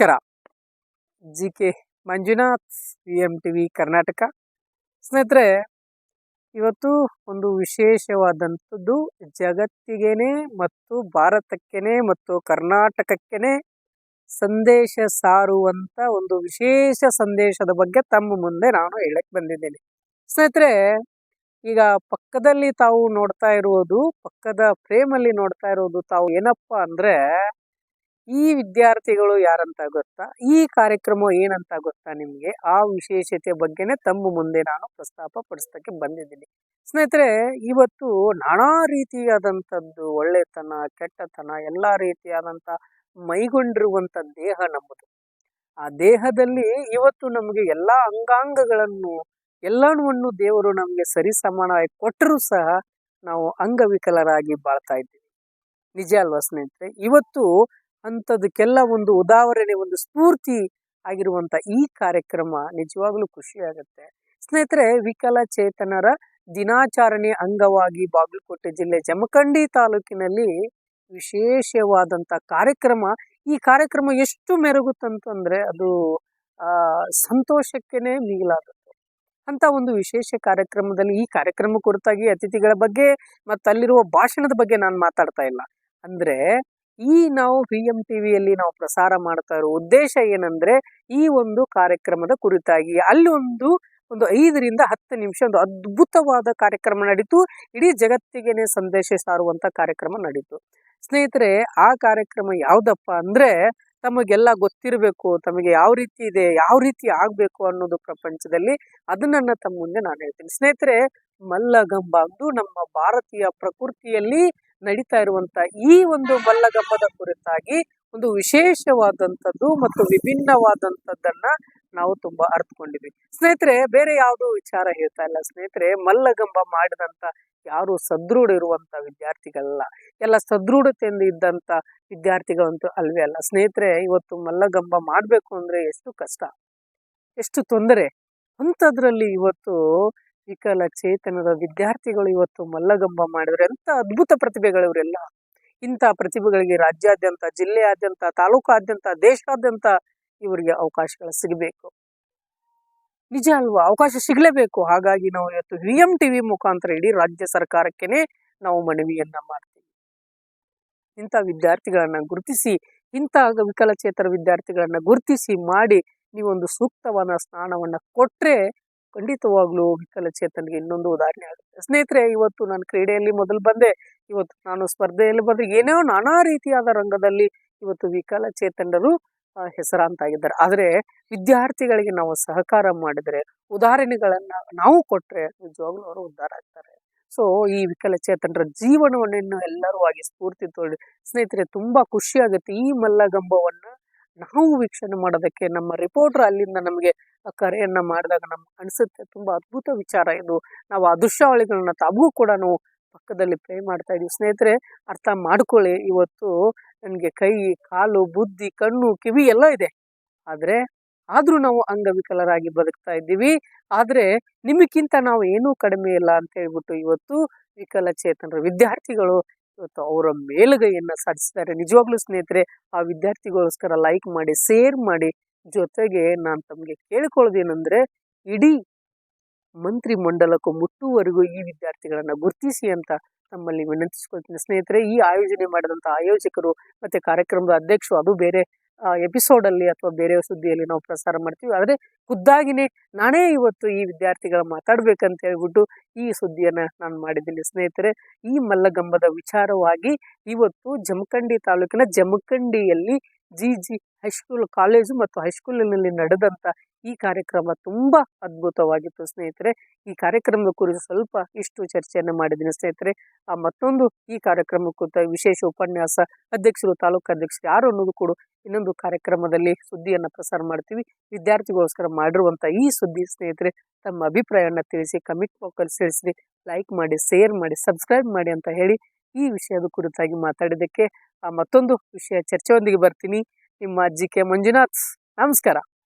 ನಮಸ್ಕಾರ. G K Manjunath V M T V Karnataka. ಸ್ನೇಹಿತರೆ, ಇವತ್ತು ಒಂದು ವಿಶೇಷವಾದಂಥದ್ದು ಜಗತ್ತಿಗೇನೆ ಮತ್ತು ಭಾರತಕ್ಕೇನೆ ಮತ್ತು ಕರ್ನಾಟಕಕ್ಕೇನೆ ಸಂದೇಶ ಸಾರುವಂತ ಒಂದು ವಿಶೇಷ ಸಂದೇಶದ ಬಗ್ಗೆ ತಮ್ಮ ಮುಂದೆ ನಾನು ಹೇಳಕ್ ಬಂದಿದ್ದೇನೆ. ಸ್ನೇಹಿತರೆ, ಈಗ ಪಕ್ಕದಲ್ಲಿ ತಾವು ನೋಡ್ತಾ ಇರುವುದು ಪಕ್ಕದ ಫ್ರೇಮಲ್ಲಿ ನೋಡ್ತಾ ಇರೋದು ತಾವು ಏನಪ್ಪಾ ಅಂದ್ರೆ ಈ ವಿದ್ಯಾರ್ಥಿಗಳು ಯಾರಂತ ಗೊತ್ತಾ? ಈ ಕಾರ್ಯಕ್ರಮ ಏನಂತ ಗೊತ್ತಾ ನಿಮಗೆ? ಆ ವಿಶೇಷತೆ ಬಗ್ಗೆನೇ ತಮ್ಮ ಮುಂದೆ ನಾನು ಪ್ರಸ್ತಾಪ ಪಡಿಸ್ತಕ್ಕೆ ಬಂದಿದ್ದೀನಿ. ಸ್ನೇಹಿತರೆ, ಇವತ್ತು ನಾನಾ ರೀತಿಯಾದಂಥದ್ದು ಒಳ್ಳೆತನ, ಕೆಟ್ಟತನ, ಎಲ್ಲ ರೀತಿಯಾದಂಥ ಮೈಗೊಂಡಿರುವಂಥ ದೇಹ ನಮ್ಮದು. ಆ ದೇಹದಲ್ಲಿ ಇವತ್ತು ನಮಗೆ ಎಲ್ಲ ಅಂಗಾಂಗಗಳನ್ನು ಎಲ್ಲವನ್ನು ದೇವರು ನಮಗೆ ಸರಿಸಮಾನವಾಗಿ ಕೊಟ್ಟರೂ ಸಹ ನಾವು ಅಂಗವಿಕಲರಾಗಿ ಬಾಳ್ತಾ ಇದ್ದೀವಿ. ನಿಜ ಅಲ್ವಾ ಸ್ನೇಹಿತರೆ? ಇವತ್ತು ಅಂಥದಕ್ಕೆಲ್ಲ ಒಂದು ಉದಾಹರಣೆ, ಒಂದು ಸ್ಫೂರ್ತಿ ಆಗಿರುವಂಥ ಈ ಕಾರ್ಯಕ್ರಮ ನಿಜವಾಗ್ಲೂ ಖುಷಿ ಆಗುತ್ತೆ ಸ್ನೇಹಿತರೆ ವಿಕಲಚೇತನರ ದಿನಾಚರಣೆ ಅಂಗವಾಗಿ ಬಾಗಲಕೋಟೆ ಜಿಲ್ಲೆ ಜಮಖಂಡಿ ತಾಲೂಕಿನಲ್ಲಿ ವಿಶೇಷವಾದಂಥ ಕಾರ್ಯಕ್ರಮ. ಈ ಕಾರ್ಯಕ್ರಮ ಎಷ್ಟು ಮೆರುಗುತ್ತಂತಂದರೆ ಅದು, ಆ, ಸಂತೋಷಕ್ಕೇನೆ ಮೀಲಾದದ್ದು ಅಂತ ಒಂದು ವಿಶೇಷ ಕಾರ್ಯಕ್ರಮದಲ್ಲಿ ಈ ಕಾರ್ಯಕ್ರಮ ಕುರಿತಾಗಿ ಅತಿಥಿಗಳ ಬಗ್ಗೆ ಮತ್ತು ಅಲ್ಲಿರುವ ಭಾಷಣದ ಬಗ್ಗೆ ನಾನು ಮಾತಾಡ್ತಾ ಇಲ್ಲ. ಅಂದ್ರೆ ಈ ನಾವು ಪಿ ಎಂ ಟಿವಿಯಲ್ಲಿ ನಾವು ಪ್ರಸಾರ ಮಾಡ್ತಾ ಇರೋ ಉದ್ದೇಶ ಏನಂದ್ರೆ, ಈ ಒಂದು ಕಾರ್ಯಕ್ರಮದ ಕುರಿತಾಗಿ. ಅಲ್ಲಿ ಒಂದು ಒಂದು ಐದರಿಂದ ಹತ್ತು ನಿಮಿಷ ಒಂದು ಅದ್ಭುತವಾದ ಕಾರ್ಯಕ್ರಮ ನಡೀತು. ಇಡೀ ಜಗತ್ತಿಗೆನೆ ಸಂದೇಶ ಸಾರುವಂತ ಕಾರ್ಯಕ್ರಮ ನಡೀತು. ಸ್ನೇಹಿತರೆ, ಆ ಕಾರ್ಯಕ್ರಮ ಯಾವ್ದಪ್ಪ ಅಂದ್ರೆ, ತಮಗೆಲ್ಲ ಗೊತ್ತಿರಬೇಕು, ತಮಗೆ ಯಾವ ರೀತಿ ಇದೆ, ಯಾವ ರೀತಿ ಆಗಬೇಕು ಅನ್ನೋದು ಪ್ರಪಂಚದಲ್ಲಿ. ಅದನ್ನ ತಮ್ಮ ಮುಂದೆ ನಾನು ಹೇಳ್ತೀನಿ. ಸ್ನೇಹಿತರೆ, ಮಲ್ಲಗಂಬ ಅದು ನಮ್ಮ ಭಾರತೀಯ ಪ್ರಕೃತಿಯಲ್ಲಿ ನಡೀತಾ ಇರುವಂತ ಈ ಒಂದು ಮಲ್ಲಗಂಬದ ಕುರಿತಾಗಿ ಒಂದು ವಿಶೇಷವಾದಂಥದ್ದು ಮತ್ತು ವಿಭಿನ್ನವಾದಂಥದ್ದನ್ನ ನಾವು ತುಂಬಾ ಅರ್ಥಕೊಂಡಿದ್ವಿ ಸ್ನೇಹಿತರೆ, ಬೇರೆ ಯಾವುದೋ ವಿಚಾರ ಹೇಳ್ತಾ ಇಲ್ಲ. ಸ್ನೇಹಿತರೆ, ಮಲ್ಲಗಂಬ ಮಾಡಿದಂತ ಯಾರು ಸದೃಢ ಇರುವಂತ ವಿದ್ಯಾರ್ಥಿಗಳಲ್ಲ ಎಲ್ಲ ಸದೃಢತೆಯಿಂದ ಇದ್ದಂತ ವಿದ್ಯಾರ್ಥಿಗಳಂತೂ ಅಲ್ವೇ ಅಲ್ಲ. ಸ್ನೇಹಿತರೆ, ಇವತ್ತು ಮಲ್ಲಗಂಬ ಮಾಡಬೇಕು ಅಂದ್ರೆ ಎಷ್ಟು ಕಷ್ಟ, ಎಷ್ಟು ತೊಂದರೆ. ಅಂಥದ್ರಲ್ಲಿ ಇವತ್ತು ವಿಕಲಚೇತನದ ವಿದ್ಯಾರ್ಥಿಗಳು ಇವತ್ತು ಮಲ್ಲಗಂಬ ಮಾಡಿದ್ರೆ. ಎಂಥ ಅದ್ಭುತ ಪ್ರತಿಭೆಗಳು ಇವರೆಲ್ಲ. ಇಂಥ ಪ್ರತಿಭೆಗಳಿಗೆ ರಾಜ್ಯಾದ್ಯಂತ, ಜಿಲ್ಲೆಯಾದ್ಯಂತ, ತಾಲೂಕಾದ್ಯಂತ, ದೇಶಾದ್ಯಂತ ಇವರಿಗೆ ಅವಕಾಶಗಳು ಸಿಗಬೇಕು. ನಿಜ ಅಲ್ವಾ? ಅವಕಾಶ ಸಿಗಲೇಬೇಕು. ಹಾಗಾಗಿ ನಾವು ಇವತ್ತು ವಿ ಎಂ ಟಿವಿ ಮುಖಾಂತರ ಇಡೀ ರಾಜ್ಯ ಸರ್ಕಾರಕ್ಕೇನೆ ನಾವು ಮನವಿಯನ್ನ ಮಾಡ್ತೀವಿ. ಇಂಥ ವಿದ್ಯಾರ್ಥಿಗಳನ್ನ ಗುರುತಿಸಿ, ಇಂಥ ವಿಕಲಚೇತರ ವಿದ್ಯಾರ್ಥಿಗಳನ್ನ ಗುರುತಿಸಿ ಮಾಡಿ ನೀವೊಂದು ಸೂಕ್ತವಾದ ಸ್ನಾನವನ್ನ ಕೊಟ್ರೆ ಖಂಡಿತವಾಗ್ಲೂ ವಿಕಲಚೇತನಿಗೆ ಇನ್ನೊಂದು ಉದಾಹರಣೆ ಆಗುತ್ತೆ. ಸ್ನೇಹಿತರೆ, ಇವತ್ತು ನಾನು ಕ್ರೀಡೆಯಲ್ಲಿ ಮೊದಲು ಬಂದೆ. ಇವತ್ತು ನಾನು ಸ್ಪರ್ಧೆಯಲ್ಲಿ ಬಂದ್ರೆ ಏನೋ ನಾನಾ ರೀತಿಯಾದ ರಂಗದಲ್ಲಿ ಇವತ್ತು ವಿಕಲಚೇತನರು ಹೆಸರಾಂತಾಗಿದ್ದಾರೆ ಆದರೆ ವಿದ್ಯಾರ್ಥಿಗಳಿಗೆ ನಾವು ಸಹಕಾರ ಮಾಡಿದ್ರೆ, ಉದಾಹರಣೆಗಳನ್ನ ನಾವು ಕೊಟ್ಟರೆ ನಿಜವಾಗ್ಲೂ ಅವರು ಉದ್ಧಾರ ಆಗ್ತಾರೆ. ಸೊ, ಈ ವಿಕಲಚೇತನರ ಜೀವನವನ್ನು ಎಲ್ಲರೂ ಆಗಿ ಸ್ಫೂರ್ತಿ ತೊಳಿ ಸ್ನೇಹಿತರೆ, ತುಂಬಾ ಖುಷಿ ಆಗುತ್ತೆ ಈ ಮಲ್ಲಗಂಬವನ್ನ ನಾವು ವೀಕ್ಷಣೆ ಮಾಡೋದಕ್ಕೆ ನಮ್ಮ ರಿಪೋರ್ಟರ್ ಅಲ್ಲಿಂದ ನಮಗೆ ಕರೆಯನ್ನು ಮಾಡಿದಾಗ ನಮ್ಗೆ ಅನಿಸುತ್ತೆ, ತುಂಬಾ ಅದ್ಭುತ ವಿಚಾರ ಇದು. ನಾವು ಆ ದೃಶ್ಯಾವಳಿಗಳನ್ನ ತಾವೂ ಕೂಡ ನಾವು ಪಕ್ಕದಲ್ಲಿ ಪ್ರೇ ಮಾಡ್ತಾ ಇದೀವಿ ಸ್ನೇಹಿತರೆ, ಅರ್ಥ ಮಾಡ್ಕೊಳ್ಳಿ. ಇವತ್ತು ನನಗೆ ಕೈ, ಕಾಲು, ಬುದ್ಧಿ, ಕಣ್ಣು, ಕಿವಿ ಎಲ್ಲ ಇದೆ. ಆದರೆ, ಆದರೂ ನಾವು ಅಂಗವಿಕಲರಾಗಿ ಬದುಕ್ತಾ ಇದ್ದೀವಿ. ಆದರೆ, ನಿಮಗಿಂತ ನಾವು ಏನೂ ಕಡಿಮೆ ಇಲ್ಲ ಅಂತ ಹೇಳ್ಬಿಟ್ಟು ಇವತ್ತು ವಿಕಲಚೇತನರು, ವಿದ್ಯಾರ್ಥಿಗಳು ಅವರ ಮೇಲುಗೈಯನ್ನು ಸಾಧಿಸಿದ್ದಾರೆ. ನಿಜವಾಗ್ಲೂ ಸ್ನೇಹಿತರೆ, ಆ ವಿದ್ಯಾರ್ಥಿಗೋಸ್ಕರ ಲೈಕ್ ಮಾಡಿ ಶೇರ್ ಮಾಡಿ ಜೊತೆಗೆ ನಾನು ತಮಗೆ ಕೇಳಿಕೊಳ್ಳೋದೇನೆಂದರೆ ಇಡೀ ಮಂತ್ರಿ ಮಂಡಲಕ್ಕೂ ಮುಟ್ಟುವರೆಗೂ ಈ ವಿದ್ಯಾರ್ಥಿಗಳನ್ನು ಗುರುತಿಸಿ ಅಂತ ತಮ್ಮಲ್ಲಿ ವಿನಂತಿಸ್ಕೊಳ್ತೀನಿ. ಸ್ನೇಹಿತರೆ, ಈ ಆಯೋಜನೆ ಮಾಡಿದಂಥ ಆಯೋಜಕರು ಮತ್ತು ಕಾರ್ಯಕ್ರಮದ ಅಧ್ಯಕ್ಷರು, ಅದು ಬೇರೆ ಎಪಿಸೋಡ್ ಅಲ್ಲಿ ಅಥವಾ ಬೇರೆ ಸುದ್ದಿಯಲ್ಲಿ ನಾವು ಪ್ರಸಾರ ಮಾಡ್ತೀವಿ. ಆದರೆ ಖುದ್ದಾಗಿನೇ ನಾನೇ ಇವತ್ತು ಈ ವಿದ್ಯಾರ್ಥಿಗಳ ಮಾತಾಡ್ಬೇಕಂತ ಹೇಳ್ಬಿಟ್ಟು ಈ ಸುದ್ದಿಯನ್ನ ನಾನು ಮಾಡಿದ್ದೀನಿ. ಸ್ನೇಹಿತರೆ, ಈ ಮಲ್ಲಗಂಬದ ವಿಚಾರವಾಗಿ ಇವತ್ತು ಜಮಖಂಡಿ ತಾಲೂಕಿನ ಜಮಖಂಡಿಯಲ್ಲಿ G G high school college ಮತ್ತು ಹೈಸ್ಕೂಲಿನಲ್ಲಿ ನಡೆದಂತ ಈ ಕಾರ್ಯಕ್ರಮ ತುಂಬಾ ಅದ್ಭುತವಾಗಿತ್ತು ಸ್ನೇಹಿತರೆ. ಈ ಕಾರ್ಯಕ್ರಮದ ಕುರಿತು ಸ್ವಲ್ಪ ಇಷ್ಟು ಚರ್ಚೆಯನ್ನು ಮಾಡಿದ್ದೀನಿ ಸ್ನೇಹಿತರೆ. ಆ ಮತ್ತೊಂದು ಈ ಕಾರ್ಯಕ್ರಮ ಕುರಿತ ವಿಶೇಷ ಉಪನ್ಯಾಸ ಅಧ್ಯಕ್ಷರು, ತಾಲೂಕು ಅಧ್ಯಕ್ಷರು ಯಾರು ಅನ್ನೋದು ಕೂಡ ಇನ್ನೊಂದು ಕಾರ್ಯಕ್ರಮದಲ್ಲಿ ಸುದ್ದಿಯನ್ನು ಪ್ರಸಾರ ಮಾಡ್ತೀವಿ. ವಿದ್ಯಾರ್ಥಿಗೋಸ್ಕರ ಮಾಡಿರುವಂಥ ಈ ಸುದ್ದಿ ಸ್ನೇಹಿತರೆ, ತಮ್ಮ ಅಭಿಪ್ರಾಯವನ್ನು ತಿಳಿಸಿ ಕಮೆಂಟ್ ಬಾಕ್ಸಲ್ಲಿ ಸೇರಿಸಿ ಲೈಕ್ ಮಾಡಿ ಶೇರ್ ಮಾಡಿ ಸಬ್ಸ್ಕ್ರೈಬ್ ಮಾಡಿ ಅಂತ ಹೇಳಿ ಈ ವಿಷಯದ ಕುರಿತಾಗಿ ಮಾತಾಡಿದ್ದಕ್ಕೆ ಮತ್ತೊಂದು ವಿಷಯ ಚರ್ಚೆಯೊಂದಿಗೆ ಬರ್ತೀನಿ. ನಿಮ್ಮ ಅಜ್ಜಿ ಕೆ ಮಂಜುನಾಥ್. ನಮಸ್ಕಾರ.